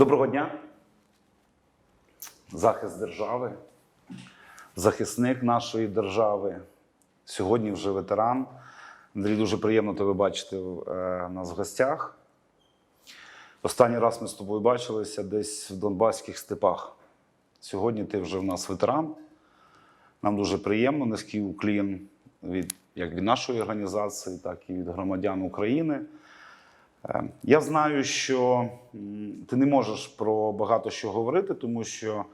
Доброго дня. Захист держави, захисник нашої держави. Сьогодні вже ветеран. Андрій, дуже приємно тебе бачити е, у нас в гостях. Останній раз ми з тобою бачилися десь в Донбаських степах. Сьогодні ти вже в нас ветеран. Нам дуже приємно, низький уклін від, як від нашої організації, так і від громадян України. Е, Я знаю, що ти не можеш про багато що говорити, тому що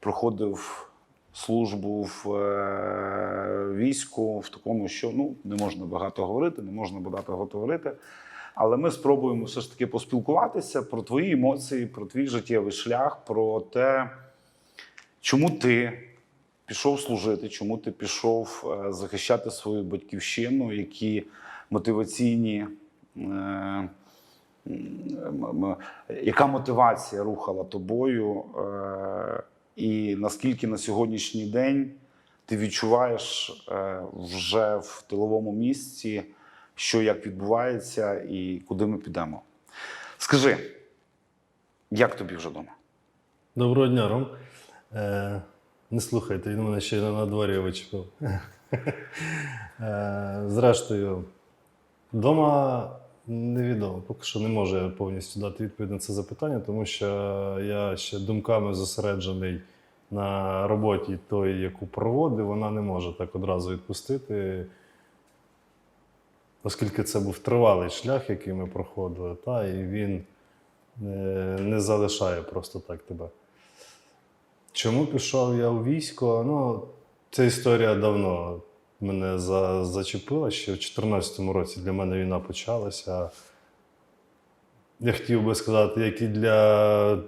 проходив службу в е, війську в такому, що ну, не можна багато говорити, не можна багато говорити. Але ми спробуємо все ж таки поспілкуватися про твої емоції, про твій життєвий шлях, про те, чому ти пішов служити, чому ти пішов е, захищати свою батьківщину, які мотиваційні. Яка мотивація рухала тобою, е, і наскільки на сьогоднішній день ти відчуваєш е, вже в тиловому місці, що як відбувається і куди ми підемо? Скажи, як тобі вже вдома? Доброго дня, Ром. Е, не слухайте, він мене ще на дворі вичепив. е, зрештою, вдома невідомо. Поки що не можу я повністю дати відповідь на це запитання, тому що я ще думками зосереджений на роботі той, яку проводив, вона не може так одразу відпустити. Оскільки це був тривалий шлях, який ми проходили, та, і він е, не залишає просто так тебе. Чому пішов я у військо? Ну, ця історія давно мене за, зачепила. Ще в 2014 році для мене війна почалася. Я хотів би сказати, як і для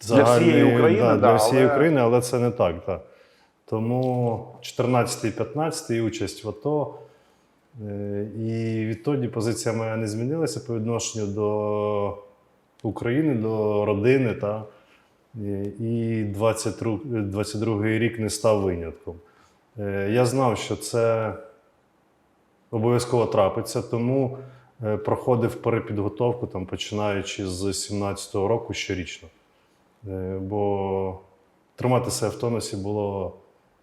всієї України, да, да, для всієї але- України, але це не так. так. Тому 14-15 участь в АТО. Е, І відтоді позиція моя не змінилася по відношенню до України, до родини. Та? І- І 22, 22 рік не став винятком. Е, Я знав, що це обов'язково трапиться, тому е, проходив перепідготовку, там, починаючи з 17-го року щорічно. Е, Бо тримати себе в тонусі було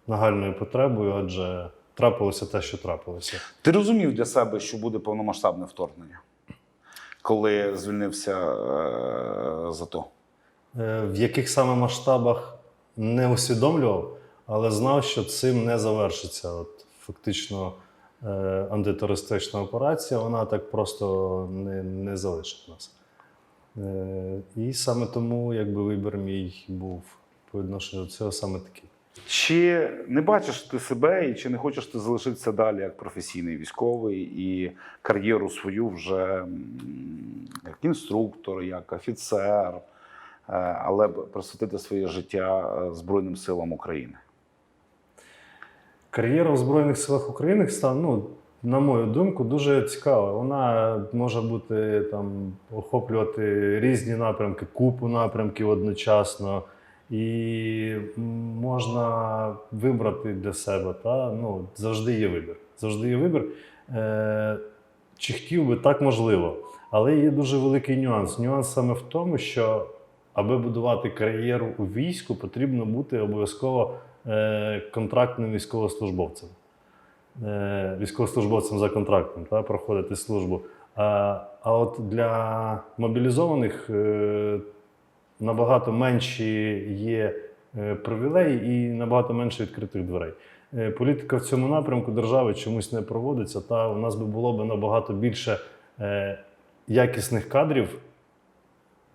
нагальною потребою, адже трапилося те, що трапилося. Ти розумів для себе, що буде повномасштабне вторгнення, коли звільнився е, з АТО? Е, В яких саме масштабах не усвідомлював, але знав, що цим не завершиться. От, фактично, е, антитерористична операція, вона так просто не, не залишить нас. Е, І саме тому, якби вибір мій був по відношенню до цього саме такий. Чи не бачиш ти себе, і чи не хочеш ти залишитися далі як професійний військовий і кар'єру свою вже як інструктор, як офіцер, е, але присвятити своє життя Збройним силам України? Кар'єра в Збройних силах України стан, ну, на мою думку, дуже цікава. Вона може бути там охоплювати різні напрямки, купу напрямків одночасно. І можна вибрати для себе. Та? Ну, завжди є вибір. Завжди є вибір. Е, чи хотів би так можливо. Але є дуже великий нюанс. Нюанс саме в тому, що аби будувати кар'єру у війську, потрібно бути обов'язково контрактним військовослужбовцем. Е, військовослужбовцем за контрактом, та, проходити службу. А, а от для мобілізованих е, набагато менші є е, привілеї і набагато менше відкритих дверей. Е, Політика в цьому напрямку держави чомусь не проводиться, та у нас би було б набагато більше е, якісних кадрів,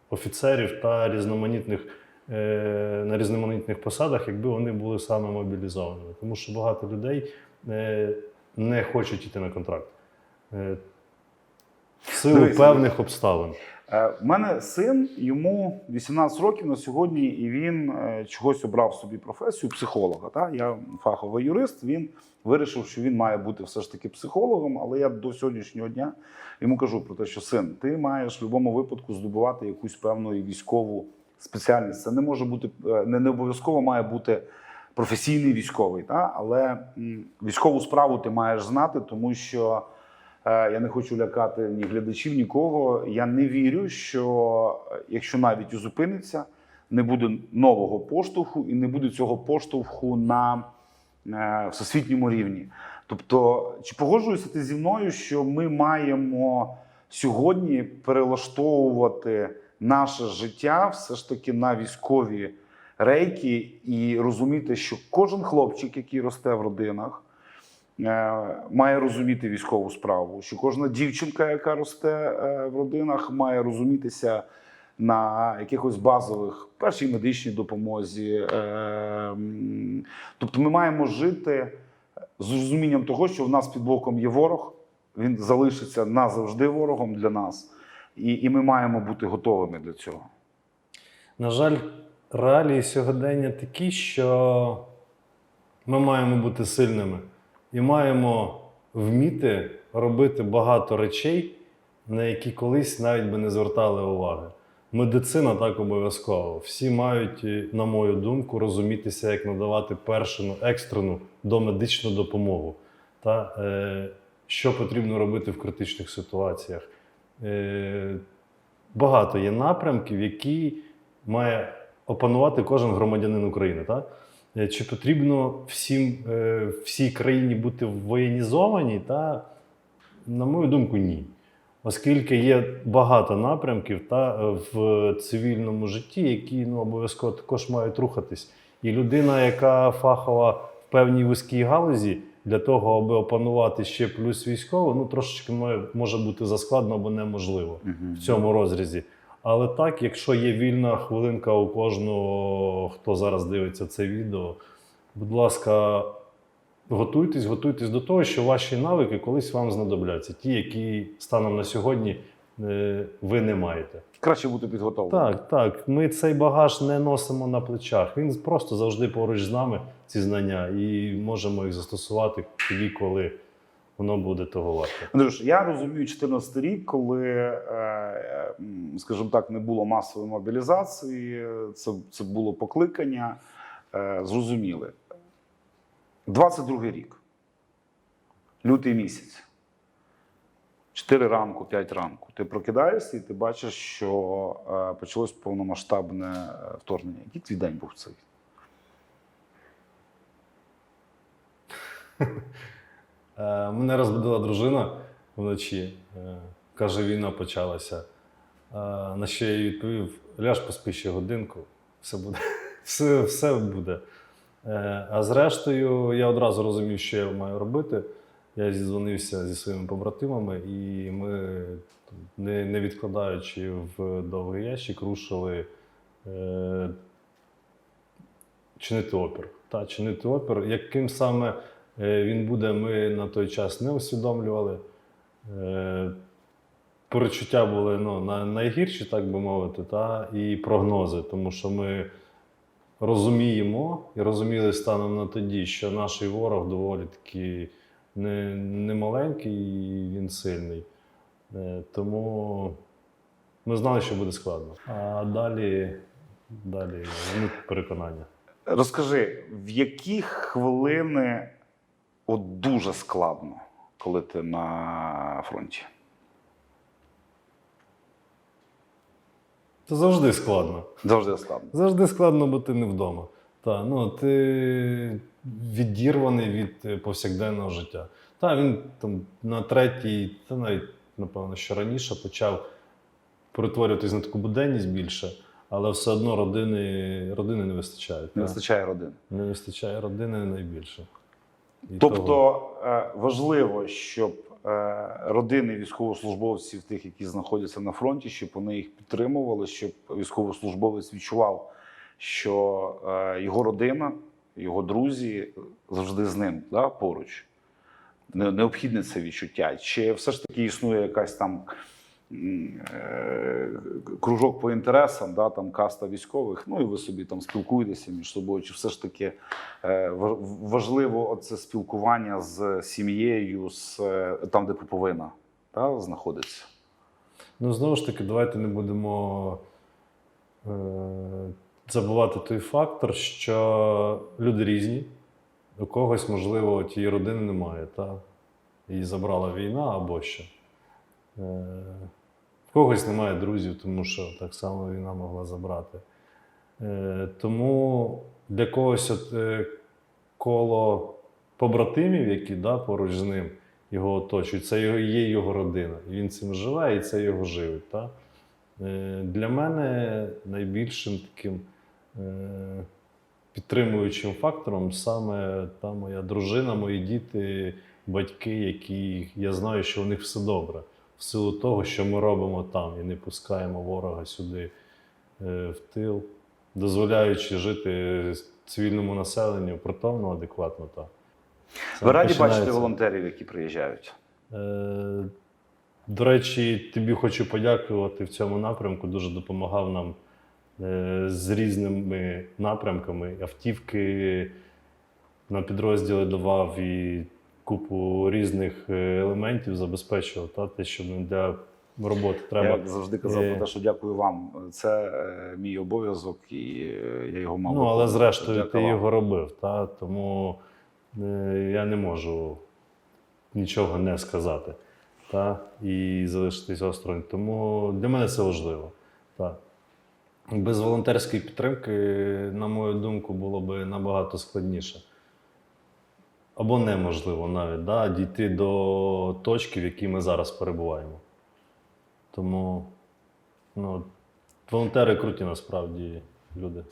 офіцерів та різноманітних е, на різноманітних посадах, якби вони були саме мобілізованими. Тому що багато людей е, не хочуть йти на контракт. Е, В силу Дивись, певних обставин. Е, У мене син, йому 18 років на сьогодні, і він е, чогось обрав собі професію психолога. Та? Я фаховий юрист. Він вирішив, що він має бути все ж таки психологом, але я до сьогоднішнього дня йому кажу про те, що син, ти маєш в будь-якому випадку здобувати якусь певну військову спеціальність. Це не може бути е, не, не обов'язково має бути професійний військовий, та? але військову справу ти маєш знати, тому що. Е, Я не хочу лякати ні глядачів, нікого. Я не вірю, що якщо навіть і зупиниться, не буде нового поштовху і не буде цього поштовху на е, всесвітньому рівні. Тобто, чи погоджуєшся ти зі мною, що ми маємо сьогодні перелаштовувати наше життя все ж таки на військові рейки і розуміти, що кожен хлопчик, який росте в родинах, е, має розуміти військову справу, що кожна дівчинка, яка росте е, в родинах, має розумітися на якихось базових першій медичній допомозі. Е, Тобто ми маємо жити з розумінням того, що в нас під боком є ворог, він залишиться назавжди ворогом для нас, і, і ми маємо бути готовими до цього. На жаль, реалії сьогодення такі, що ми маємо бути сильними і маємо вміти робити багато речей, на які колись навіть би не звертали уваги. Медицина так обов'язково. Всі мають, е, на мою думку, розумітися, як надавати першину екстрену домедичну допомогу. Та, е, що потрібно робити в критичних ситуаціях. Е, багато є напрямків, які має опанувати кожен громадянин України. Так? Е, Чи потрібно всім, е, всій країні бути воєнізовані? Та, на мою думку, ні. Оскільки є багато напрямків та, в цивільному житті, які ну, обов'язково також мають рухатись. І людина, яка фахова в певній вузькій галузі, для того, аби опанувати ще плюс військово, ну трошечки має- може бути заскладно або неможливо в цьому розрізі. Але так, якщо є вільна хвилинка у кожного, хто зараз дивиться це відео, будь ласка, готуйтесь, готуйтесь до того, що ваші навики колись вам знадобляться, ті, які станом на сьогодні ви не маєте. Краще бути підготовленим. Так, так. Ми цей багаж не носимо на плечах. Він просто завжди поруч з нами, ці знання, і можемо їх застосувати тоді, коли воно буде того варте. Андрюш, я розумію 14 рік, коли, е, е, скажімо так, не було масової мобілізації, це, це було покликання. Е, Зрозуміли. 22 рік. Лютий місяць. 4 ранку, 5 ранку. Ти прокидаєшся і ти бачиш, що е, почалось повномасштабне е, вторгнення. Який твій день був цей? Е, Мене розбудила дружина вночі. Каже, війна почалася. На що я відповів: ляж поспи ще годинку, все буде. Все, все буде. А зрештою, я одразу розумів, що я маю робити. Я зідзвонився зі своїми побратимами, і ми, не, не відкладаючи в довгий ящик, рушили е, чинити опір. Та, чинити опір. Яким саме е, він буде, ми на той час не усвідомлювали. Е, Перечуття були ну, на- найгірші, так би мовити, та, і прогнози, тому що ми розуміємо і розуміли станом на тоді, що наш ворог доволі таки не, не маленький і він сильний. Е, Тому ми знали, що буде складно. А далі, далі ну, переконання. Розкажи, в які хвилини от дуже складно, коли ти на фронті? Це завжди складно. Завжди складно. Завжди складно, бо ти не вдома. Та, ну, ти відірваний від е, повсякденного життя. Та, він там на третій, та навіть, напевно, що раніше почав перетворюватись на таку буденність більше, але все одно родини, родини не вистачає. Не та. вистачає родин. Не вистачає родини найбільше. І Тобто того- е, важливо, щоб е, родини військовослужбовців, тих, які знаходяться на фронті, щоб вони їх підтримували, щоб військовослужбовець відчував, що е, його родина, його друзі завжди з ним да, поруч. Необхідне це відчуття. Чи все ж таки існує якась там е, кружок по інтересам, да, там каста військових, ну і ви собі там спілкуєтеся між собою, чи все ж таки е, важливо це спілкування з сім'єю, з там, де пуповина та, знаходиться. Ну, знову ж таки, давайте не будемо забувати той фактор, що люди різні. У когось, можливо, тієї родини немає, та? її забрала війна або що. Е, в когось немає друзів, тому що так само війна могла забрати. Е, тому для когось от, е, коло побратимів, які да, поруч з ним його оточують, це є його родина. Він цим живе, і це його живить. Та? Е, для мене найбільшим таким е, підтримуючим фактором саме та моя дружина, мої діти, батьки, які я знаю, що у них все добре. В силу того, що ми робимо там і не пускаємо ворога сюди е, в тил, дозволяючи жити цивільному населенню притомно, адекватно. Та. Ви раді бачити волонтерів, які приїжджають? Е, До речі, тобі хочу подякувати в цьому напрямку. Дуже допомагав нам е, з різними напрямками. Автівки на підрозділи давав і купу різних е, елементів забезпечував. Та, те, що нам для роботи треба. Я завжди казав Е. про те, що дякую вам. Це е, мій обов'язок, і е, я його мав. Ну, але зрештою ти вам. його робив, та? тому е, я не можу нічого не сказати та? і залишитись осторонь. Тому для мене це важливо. Та. Без волонтерської підтримки, на мою думку, було б набагато складніше. Або неможливо навіть да? дійти до точки, в якій ми зараз перебуваємо. Тому ну, волонтери круті насправді люди.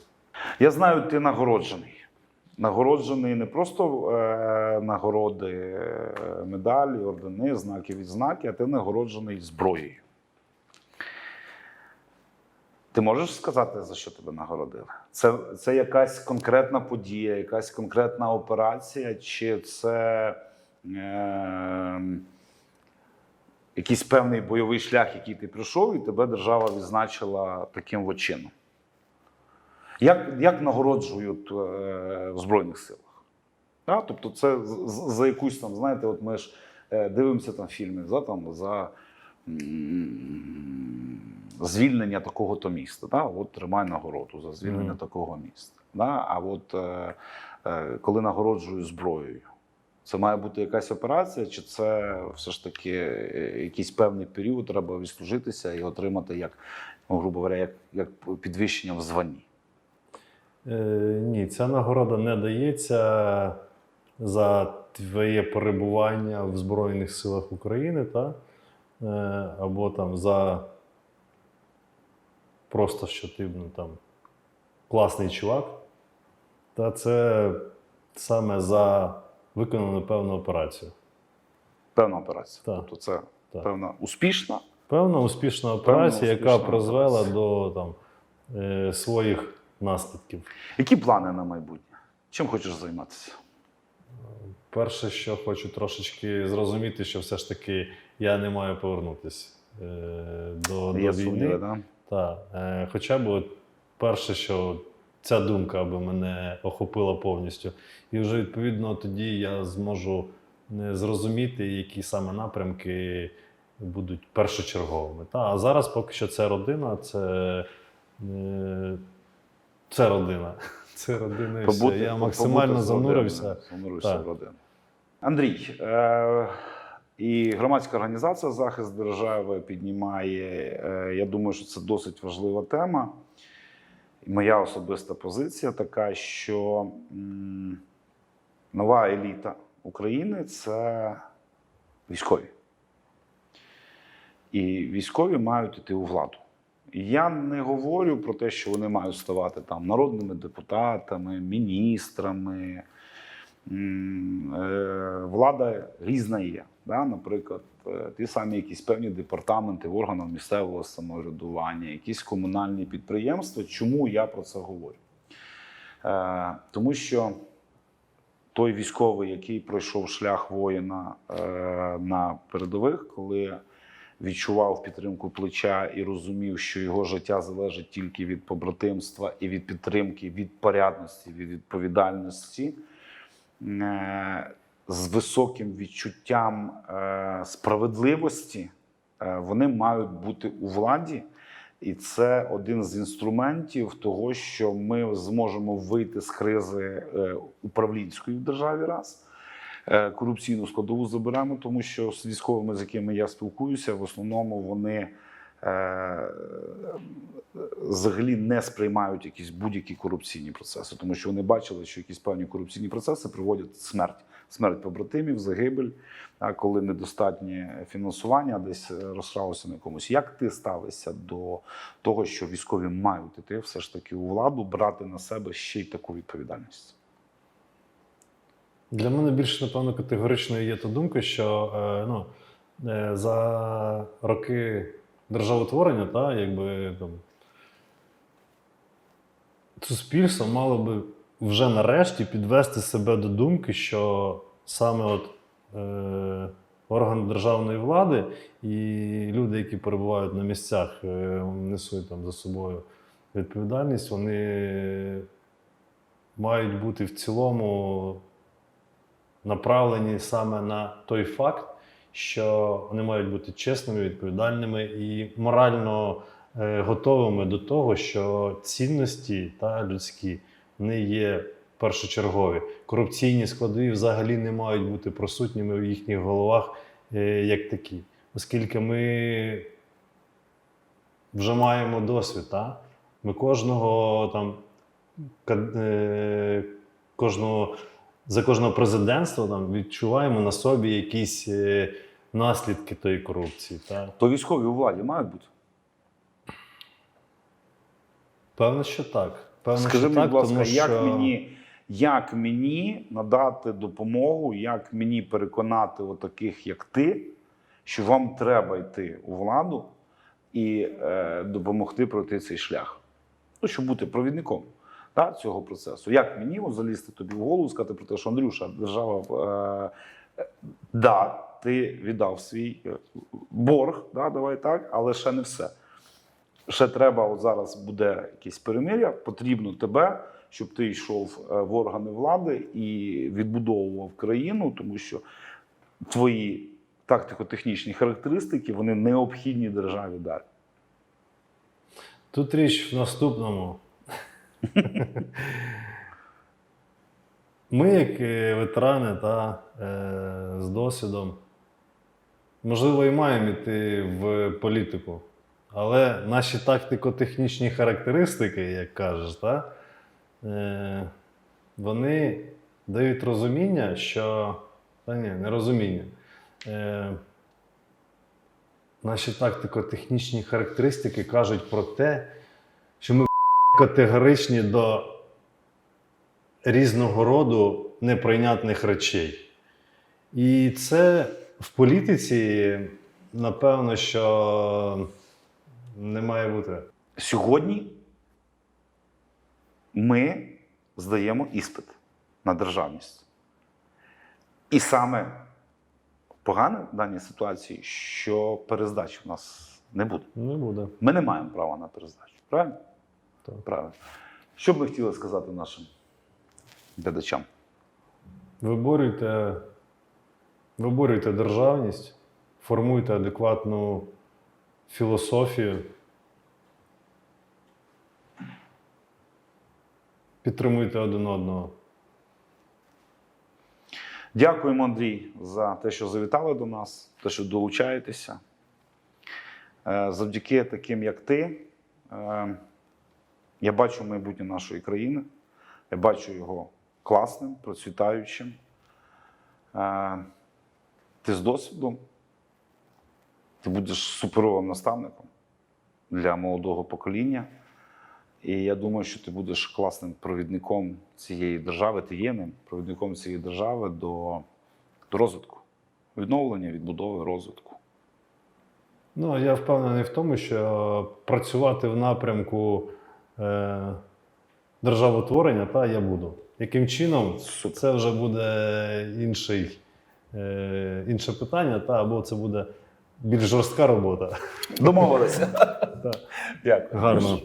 Я знаю, ти нагороджений. Нагороджений не просто е, нагороди, е, медалі, ордени, знаки відзнаки, а ти нагороджений зброєю. Ти можеш сказати, за що тебе нагородили? Це, це якась конкретна подія, якась конкретна операція, чи це е, якийсь певний бойовий шлях, який ти пройшов, і тебе держава відзначила таким чином? Як, як нагороджують е, в Збройних силах? Да? Тобто, це за якусь там, знаєте, от ми ж е, дивимося там фільми за, там, за м, звільнення такого-то міста. Да? От тримай нагороду за звільнення Мгм. такого міста. Да? А от е, е, коли нагороджую зброєю, це має бути якась операція, чи це все ж таки е, якийсь певний період треба відслужитися і отримати, як, ну, грубо говоря, як, як підвищення в званні? Е, ні, ця нагорода не дається за твоє перебування в Збройних силах України, та? Е, або там за просто що ти ну, там, класний чувак. Та це саме за виконану певну операцію. Певна операція. Так. Тобто це Так. певна успішна. Певна успішна операція, яка успішна призвела операція. до там, е, своїх наслідків. Які плани на майбутнє? Чим хочеш займатися? Перше, що хочу трошечки зрозуміти, що все ж таки я не маю повернутися е, до, до війни. сумніви, да? Та, е, хоча б от перше, що ця думка аби мене охопила повністю. І вже відповідно тоді я зможу е, зрозуміти, які саме напрямки будуть першочерговими. Та, а зараз поки що це родина, це, е, це родина. Це родина і все. Побути- Я побути максимально з занурився. родиною, Занурився в родину. Андрій, е- і громадська організація захист держави піднімає. Е- я думаю, що це досить важлива тема. Моя особиста позиція така, що нова еліта України це військові. І військові мають іти у владу. Я не говорю про те, що вони мають ставати там народними депутатами, міністрами. Е, Влада різна є. Да? Наприклад, е, ті самі якісь певні департаменти в місцевого самоврядування, якісь комунальні підприємства. Чому я про це говорю? Е, Тому що той військовий, який пройшов шлях воїна е, на передових, коли відчував підтримку плеча і розумів, що його життя залежить тільки від побратимства і від підтримки, від порядності, від відповідальності, е, з високим відчуттям е, справедливості, е, вони мають бути у владі. І це один з інструментів того, що ми зможемо вийти з кризи е, управлінської в державі раз. Корупційну складову заберемо, тому що з військовими, з якими я спілкуюся, в основному вони е, взагалі не сприймають якісь будь-які корупційні процеси, тому що вони бачили, що якісь певні корупційні процеси приводять смерть. Смерть побратимів, загибель, коли недостатнє фінансування десь е, розсралося на комусь. Як ти ставишся до того, що військові мають іти все ж таки у владу, брати на себе ще й таку відповідальність? Для мене більш, напевно, категоричною є та думка, що е, ну, е, за роки державотворення, та, якби, там, суспільство мало би вже нарешті підвести себе до думки, що саме от, е, органи державної влади і люди, які перебувають на місцях, е, несуть там за собою відповідальність, вони мають бути в цілому направлені саме на той факт, що вони мають бути чесними, відповідальними і морально е, готовими до того, що цінності та людські не є першочергові. Корупційні складові взагалі не мають бути присутніми в їхніх головах е, як такі, оскільки ми вже маємо досвід. Та? Ми кожного там е, кожного за кожного президентства там відчуваємо на собі якісь е, наслідки тої корупції. Та? То військові у владі мають бути. Певно, що так. Певно, Скажи мені, так, будь ласка, як, що... мені, як мені надати допомогу, як мені переконати отаких, як ти, що вам треба йти у владу і е, допомогти пройти цей шлях? Ну, щоб бути провідником та, цього процесу. Як мені от, залізти тобі в голову, сказати про те, що Андрюша, держава, е, е, да, ти віддав свій е, борг, да, давай так, але ще не все ще треба, от зараз буде якесь перемир'я, потрібно тебе, щоб ти йшов е, в органи влади і відбудовував країну, тому що твої тактико-технічні характеристики вони необхідні державі далі. Тут річ в наступному. Ми, як е, ветерани та, е, з досвідом, можливо, і маємо йти в політику, але наші тактико-технічні характеристики, як кажеш, та, е, вони дають розуміння, що. Та ні, не розуміння. Е, наші тактико-технічні характеристики кажуть про те, що ми категоричні до різного роду неприйнятних речей. І це в політиці, напевно, що не має бути. Сьогодні ми здаємо іспит на державність. І саме погане в даній ситуації, що перездачі в нас не буде. Не буде. Ми не маємо права на перездачу. Правильно? Так. Правильно. Що б ви хотіли сказати нашим глядачам? Виборюйте, виборюйте державність, формуйте адекватну філософію. Підтримуйте один одного. Дякуємо, Андрій, за те, що завітали до нас, те, що долучаєтеся. Е, Завдяки таким, як ти, е, я бачу майбутнє нашої країни. Я бачу його класним, процвітаючим. Е, Ти з досвідом, ти будеш суперовим наставником для молодого покоління. І я думаю, що ти будеш класним провідником цієї держави, ти є ним провідником цієї держави до, до розвитку, відновлення, відбудови, розвитку. Ну, я впевнений в тому, що працювати в напрямку е, державотворення, та я буду. Яким чином, Супер. це вже буде інший, е, інше питання, та, або це буде більш жорстка робота. Домовилися. Дякую. Гарно.